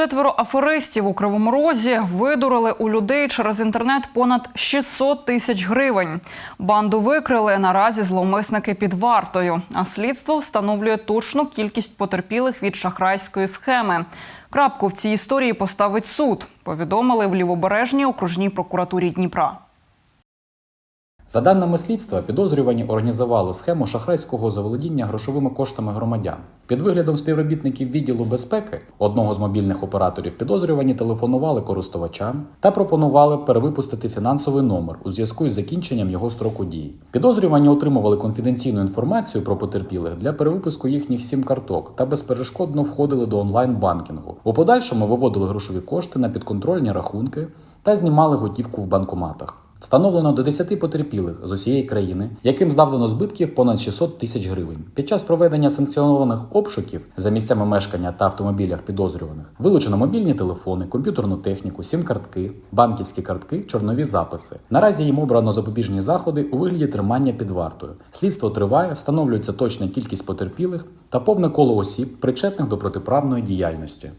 четверо аферистів у Кривому Розі видурили у людей через інтернет понад 600 тисяч гривень. Банду викрили наразі зловмисники під вартою. А слідство встановлює точну кількість потерпілих від шахрайської схеми. Крапку в цій історії поставить суд. Повідомили в лівобережній окружній прокуратурі Дніпра. За даними слідства, підозрювані організували схему шахрайського заволодіння грошовими коштами громадян. Під виглядом співробітників відділу безпеки одного з мобільних операторів підозрювані телефонували користувачам та пропонували перевипустити фінансовий номер у зв'язку із закінченням його строку дії. Підозрювані отримували конфіденційну інформацію про потерпілих для перевипуску їхніх сім-карток та безперешкодно входили до онлайн-банкінгу. У подальшому виводили грошові кошти на підконтрольні рахунки та знімали готівку в банкоматах. Встановлено до 10 потерпілих з усієї країни, яким здавлено збитків понад 600 тисяч гривень. Під час проведення санкціонованих обшуків за місцями мешкання та автомобілях підозрюваних вилучено мобільні телефони, комп'ютерну техніку, сім-картки, банківські картки, чорнові записи. Наразі їм обрано запобіжні заходи у вигляді тримання під вартою. Слідство триває, встановлюється точна кількість потерпілих та повне коло осіб, причетних до протиправної діяльності.